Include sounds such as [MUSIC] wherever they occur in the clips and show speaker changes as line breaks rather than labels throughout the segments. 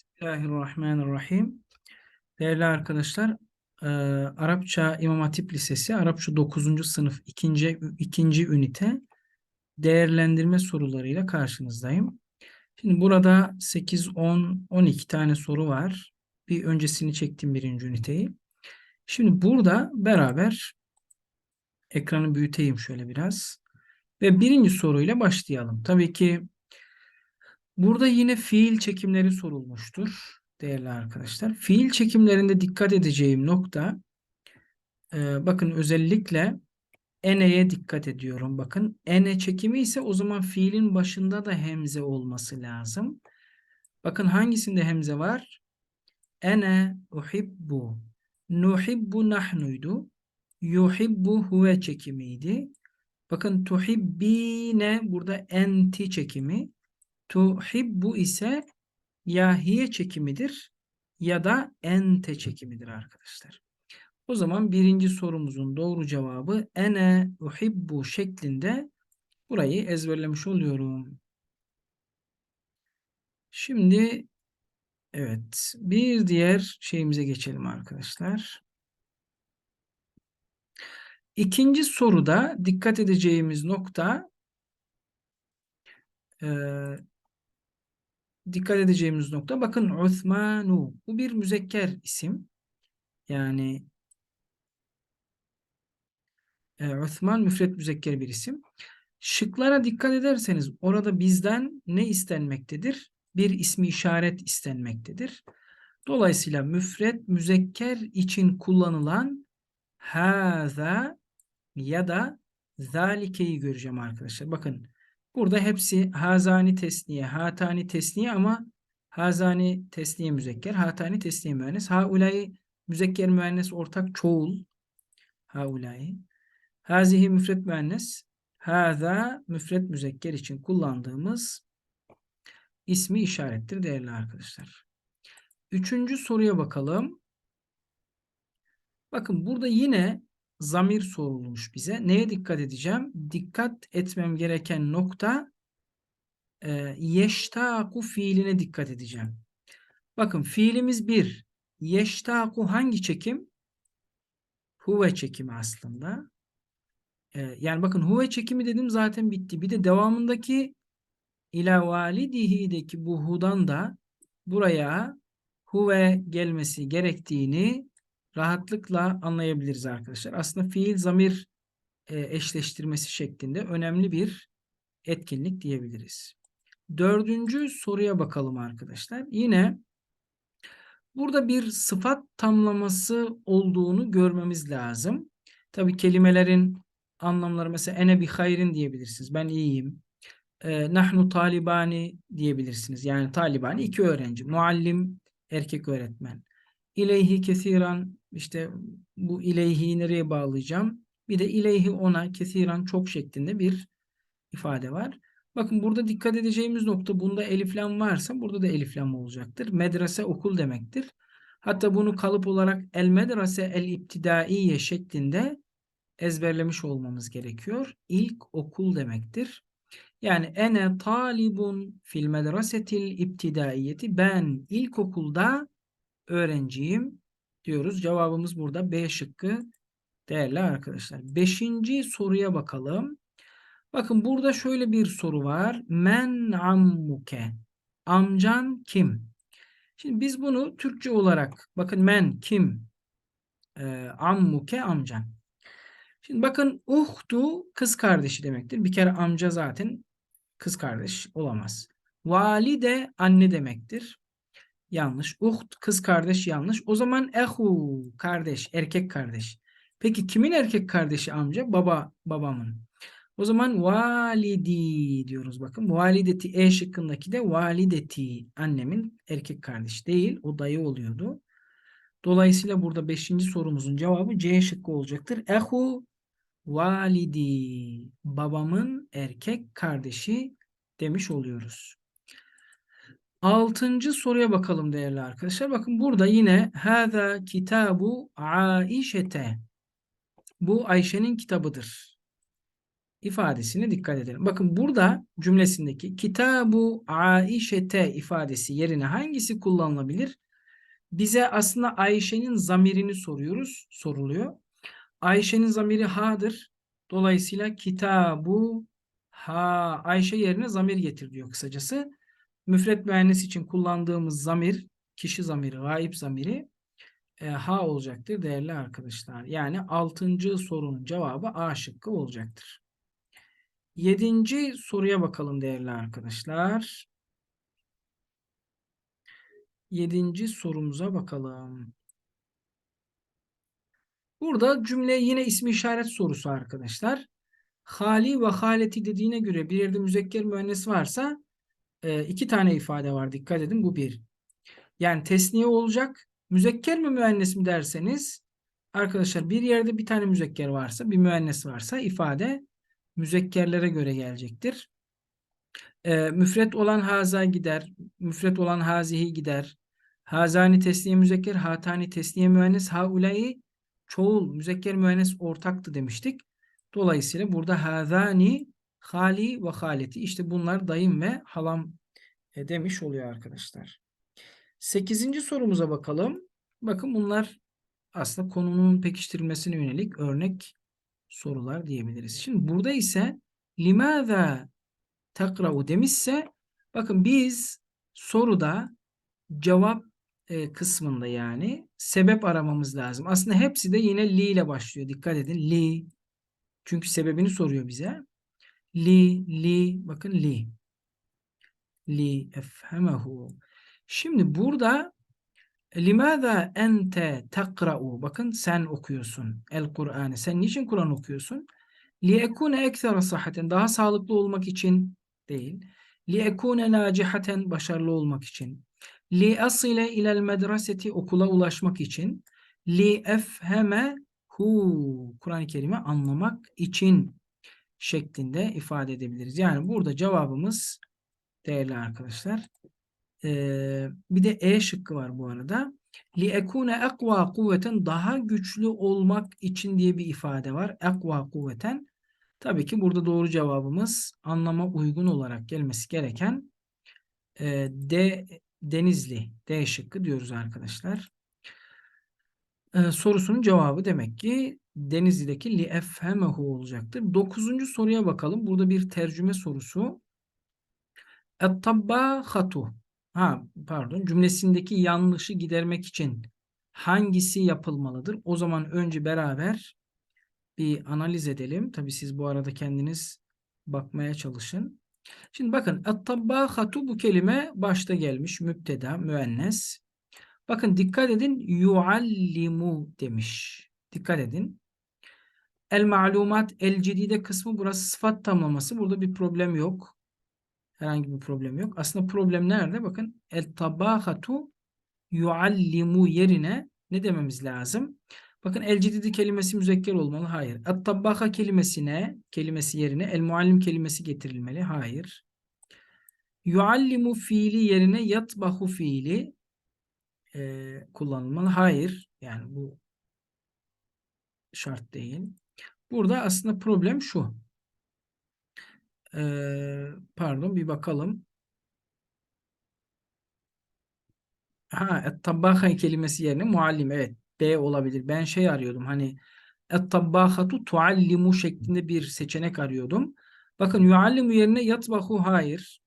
Bismillahirrahmanirrahim. Değerli arkadaşlar, e, Arapça İmam Hatip Lisesi, Arapça 9. sınıf 2. 2. ünite değerlendirme sorularıyla karşınızdayım. Şimdi burada 8, 10, 12 tane soru var. Bir öncesini çektim birinci üniteyi. Şimdi burada beraber ekranı büyüteyim şöyle biraz. Ve birinci soruyla başlayalım. Tabii ki Burada yine fiil çekimleri sorulmuştur değerli arkadaşlar. Fiil çekimlerinde dikkat edeceğim nokta e, bakın özellikle ene'ye dikkat ediyorum. Bakın ene çekimi ise o zaman fiilin başında da hemze olması lazım. Bakın hangisinde hemze var? Ene uhibbu. Nuhibbu nahnuydu. Yuhibbu huve çekimiydi. Bakın tuhibbine burada enti çekimi. Tuhibbu ise ya hiye çekimidir ya da ente çekimidir arkadaşlar. O zaman birinci sorumuzun doğru cevabı ene uhibbu şeklinde burayı ezberlemiş oluyorum. Şimdi evet bir diğer şeyimize geçelim arkadaşlar. İkinci soruda dikkat edeceğimiz nokta dikkat edeceğimiz nokta bakın Uthmanu bu bir müzekker isim. Yani e, Uthman müfret müzekker bir isim. Şıklara dikkat ederseniz orada bizden ne istenmektedir? Bir ismi işaret istenmektedir. Dolayısıyla müfret müzekker için kullanılan haza ya da zalikeyi göreceğim arkadaşlar. Bakın Burada hepsi hazani tesniye, hatani tesniye ama hazani tesniye müzekker, hatani tesniye müennes. Haulay müzekker müennes ortak çoğul. Haulay. Hazihi müfret müennes. Haza müfret müzekker için kullandığımız ismi işarettir değerli arkadaşlar. Üçüncü soruya bakalım. Bakın burada yine zamir sorulmuş bize. Neye dikkat edeceğim? Dikkat etmem gereken nokta e, yeştaku fiiline dikkat edeceğim. Bakın fiilimiz bir. Yeştaku hangi çekim? Huve çekimi aslında. E, yani bakın huve çekimi dedim zaten bitti. Bir de devamındaki ila validihi'deki bu hudan da buraya huve gelmesi gerektiğini rahatlıkla anlayabiliriz arkadaşlar. Aslında fiil zamir e, eşleştirmesi şeklinde önemli bir etkinlik diyebiliriz. Dördüncü soruya bakalım arkadaşlar. Yine burada bir sıfat tamlaması olduğunu görmemiz lazım. Tabi kelimelerin anlamları mesela ene bi hayrin diyebilirsiniz. Ben iyiyim. E, nahnu talibani diyebilirsiniz. Yani talibani iki öğrenci. Muallim erkek öğretmen. İleyhi kesiran işte bu ileyhi nereye bağlayacağım? Bir de ileyhi ona kesiran çok şeklinde bir ifade var. Bakın burada dikkat edeceğimiz nokta bunda eliflam varsa burada da eliflam olacaktır. Medrese okul demektir. Hatta bunu kalıp olarak el medrese el iptidaiye şeklinde ezberlemiş olmamız gerekiyor. İlk okul demektir. Yani ene talibun fil medresetil iptidaiyeti ben ilkokulda öğrenciyim diyoruz. Cevabımız burada B şıkkı değerli arkadaşlar. Beşinci soruya bakalım. Bakın burada şöyle bir soru var. Men ammuke. Amcan kim? Şimdi biz bunu Türkçe olarak bakın men kim? Ee, ammuke amcan. Şimdi bakın uhtu kız kardeşi demektir. Bir kere amca zaten kız kardeş olamaz. Valide anne demektir. Yanlış. Uht kız kardeş yanlış. O zaman ehu kardeş, erkek kardeş. Peki kimin erkek kardeşi amca? Baba, babamın. O zaman validi diyoruz bakın. Valideti E şıkkındaki de valideti annemin erkek kardeşi değil. O dayı oluyordu. Dolayısıyla burada beşinci sorumuzun cevabı C şıkkı olacaktır. Ehu validi babamın erkek kardeşi demiş oluyoruz. Altıncı soruya bakalım değerli arkadaşlar. Bakın burada yine Hâzâ kitabu Aişete. Bu Ayşe'nin kitabıdır. ifadesine dikkat edelim. Bakın burada cümlesindeki kitabu Aişete ifadesi yerine hangisi kullanılabilir? Bize aslında Ayşe'nin zamirini soruyoruz, soruluyor. Ayşe'nin zamiri ha'dır. Dolayısıyla kitabu ha Ayşe yerine zamir getir diyor kısacası. Müfret müennes için kullandığımız zamir, kişi zamiri, gaib zamiri e, ha olacaktır değerli arkadaşlar. Yani 6. sorunun cevabı A şıkkı olacaktır. 7. soruya bakalım değerli arkadaşlar. 7. sorumuza bakalım. Burada cümle yine ismi işaret sorusu arkadaşlar. Hali ve haleti dediğine göre bir yerde müzekker müennes varsa e, iki tane ifade var. Dikkat edin bu bir. Yani tesniye olacak. Müzekker mi müennes mi derseniz arkadaşlar bir yerde bir tane müzekker varsa bir müennes varsa ifade müzekkerlere göre gelecektir. E, müfret olan haza gider. Müfret olan hazihi gider. Hazani tesniye müzekker, hatani tesniye müennes, haulayı çoğul, müzekker müennes ortaktı demiştik. Dolayısıyla burada hazani, hali ve haleti işte bunlar dayım ve halam e, demiş oluyor arkadaşlar. Sekizinci sorumuza bakalım. Bakın bunlar aslında konunun pekiştirilmesine yönelik örnek sorular diyebiliriz. Şimdi burada ise limaza takra'u demişse bakın biz soruda cevap e, kısmında yani sebep aramamız lazım. Aslında hepsi de yine li ile başlıyor. Dikkat edin. Li. Çünkü sebebini soruyor bize. Li, li. Bakın li. Li efhemehu. Şimdi burada Limâzâ ente takra'u. Bakın sen okuyorsun. El Kur'an'ı. Sen niçin Kur'an okuyorsun? Liyekune ekstra sıhhaten. Daha sağlıklı olmak için değil. Liyekune nacihaten. Başarılı olmak için. Li asile ilel medreseti. Okula ulaşmak için. Li efheme hu. Kur'an-ı Kerim'i anlamak için şeklinde ifade edebiliriz. Yani burada cevabımız değerli arkadaşlar ee, bir de E şıkkı var bu arada. Ekune ekva kuvveten daha güçlü olmak için diye bir ifade var. Ekva kuvveten. Tabii ki burada doğru cevabımız anlama uygun olarak gelmesi gereken e, D Denizli D şıkkı diyoruz arkadaşlar. Ee, sorusunun cevabı demek ki Denizli'deki li efhemehu olacaktır. Dokuzuncu soruya bakalım. Burada bir tercüme sorusu. Et-tabbâhatu ha pardon cümlesindeki yanlışı gidermek için hangisi yapılmalıdır? O zaman önce beraber bir analiz edelim. Tabi siz bu arada kendiniz bakmaya çalışın. Şimdi bakın et-tabbâhatu bu kelime başta gelmiş müpteda müennes. Bakın dikkat edin yuallimu demiş. Dikkat edin. El malumat el cedide kısmı burası sıfat tamlaması. Burada bir problem yok. Herhangi bir problem yok. Aslında problem nerede? Bakın el tabahatu yuallimu yerine ne dememiz lazım? Bakın el cididi kelimesi müzekker olmalı. Hayır. Et tabaha kelimesine kelimesi yerine el muallim kelimesi getirilmeli. Hayır. Yuallimu fiili yerine yatbahu fiili e, kullanılmalı. Hayır. Yani bu şart değil. Burada aslında problem şu. Ee, pardon bir bakalım. Ha, et-tabbaha kelimesi yerine muallim. Evet. B olabilir. Ben şey arıyordum. Hani et-tabbahatu tuallimu şeklinde bir seçenek arıyordum. Bakın yuallimu yerine yatbahu hayır.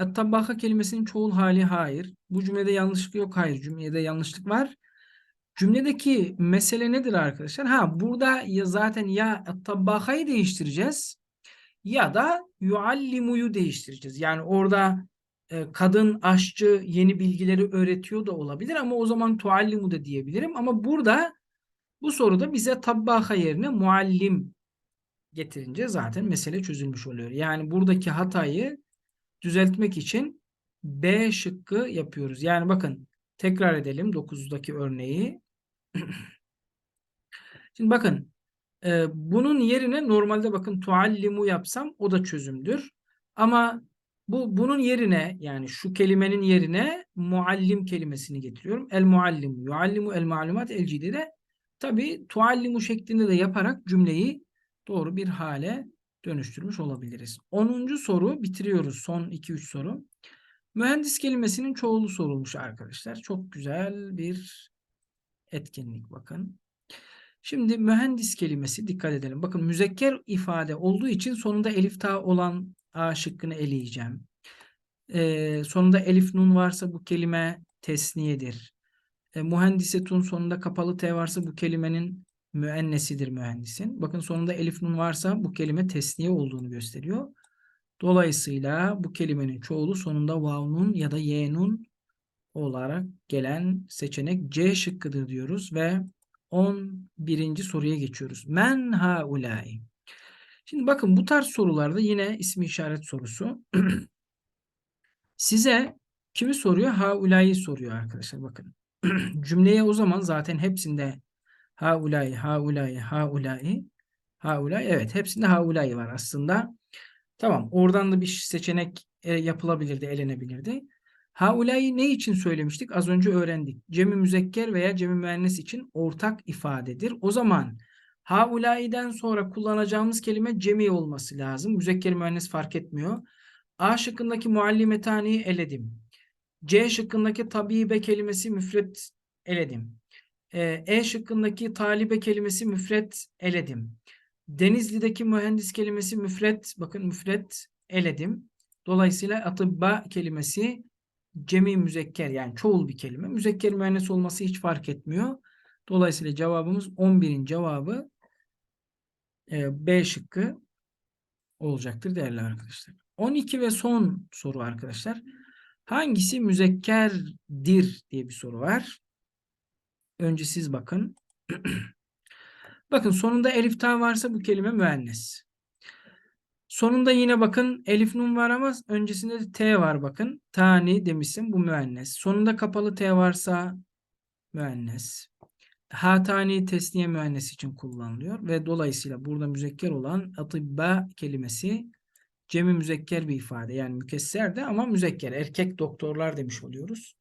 Et-tabbaha kelimesinin çoğul hali hayır. Bu cümlede yanlışlık yok. Hayır. Cümlede yanlışlık var. Cümledeki mesele nedir arkadaşlar? Ha burada ya zaten ya et-tabbahayı değiştireceğiz ya da yuallimuyu değiştireceğiz. Yani orada e, kadın aşçı yeni bilgileri öğretiyor da olabilir ama o zaman tuallimu da diyebilirim. Ama burada bu soruda bize tabbaha yerine muallim getirince zaten mesele çözülmüş oluyor. Yani buradaki hatayı düzeltmek için B şıkkı yapıyoruz. Yani bakın tekrar edelim 9'daki örneği. [CLEARS THROAT] Şimdi bakın ee, bunun yerine normalde bakın tuallimu yapsam o da çözümdür. Ama bu bunun yerine yani şu kelimenin yerine muallim kelimesini getiriyorum. El muallim, yuallimu el malumat el cidide. Tabi tuallimu şeklinde de yaparak cümleyi doğru bir hale dönüştürmüş olabiliriz. 10. soru bitiriyoruz. Son 2-3 soru. Mühendis kelimesinin çoğulu sorulmuş arkadaşlar. Çok güzel bir etkinlik bakın. Şimdi mühendis kelimesi dikkat edelim. Bakın müzekker ifade olduğu için sonunda elif ta olan A şıkkını eleyeceğim. Ee, sonunda elif nun varsa bu kelime tesniyedir. E, mühendisetun sonunda kapalı T varsa bu kelimenin müennesidir mühendisin. Bakın sonunda elif nun varsa bu kelime tesniye olduğunu gösteriyor. Dolayısıyla bu kelimenin çoğulu sonunda vav nun ya da ye nun olarak gelen seçenek C şıkkıdır diyoruz ve 11. soruya geçiyoruz. Men haulai. Şimdi bakın bu tarz sorularda yine ismi işaret sorusu. [CLEARS THROAT] Size kimi soruyor? Haulai soruyor arkadaşlar bakın. [CLEARS THROAT] Cümleye o zaman zaten hepsinde haulai, haulai, haulai, haulai. Evet hepsinde haulai var aslında. Tamam oradan da bir seçenek e, yapılabilirdi, elenebilirdi. Haulai ne için söylemiştik? Az önce öğrendik. Cemi müzekker veya cemi müennes için ortak ifadedir. O zaman haulai'den sonra kullanacağımız kelime cemi olması lazım. Müzekker müennes fark etmiyor. A şıkkındaki muallimetani'yi eledim. C şıkkındaki tabibe kelimesi müfret eledim. E, e şıkkındaki talibe kelimesi müfret eledim. Denizli'deki mühendis kelimesi müfret, bakın müfret eledim. Dolayısıyla atıbba kelimesi cemi müzekker yani çoğul bir kelime. Müzekker mühendis olması hiç fark etmiyor. Dolayısıyla cevabımız 11'in cevabı e, B şıkkı olacaktır değerli arkadaşlar. 12 ve son soru arkadaşlar. Hangisi müzekkerdir diye bir soru var. Önce siz bakın. [CLEARS THROAT] bakın sonunda elif ta varsa bu kelime müennes. Sonunda yine bakın elif nun var ama öncesinde de t var bakın. Tani demişsin bu müennes. Sonunda kapalı t varsa müennes. Hatani tesniye müennes için kullanılıyor ve dolayısıyla burada müzekker olan atibba kelimesi cemi müzekker bir ifade. Yani mükesser de ama müzekker. Erkek doktorlar demiş oluyoruz.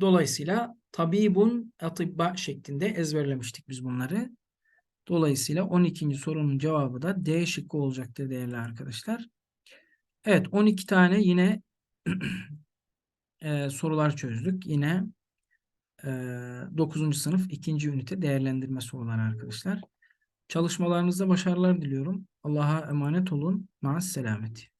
Dolayısıyla tabibun atibba şeklinde ezberlemiştik biz bunları. Dolayısıyla 12. sorunun cevabı da D şıkkı olacaktır değerli arkadaşlar. Evet 12 tane yine [CLEARS THROAT] e, sorular çözdük. Yine e, 9. sınıf 2. ünite değerlendirme soruları arkadaşlar. Çalışmalarınızda başarılar diliyorum. Allah'a emanet olun. Maas selameti.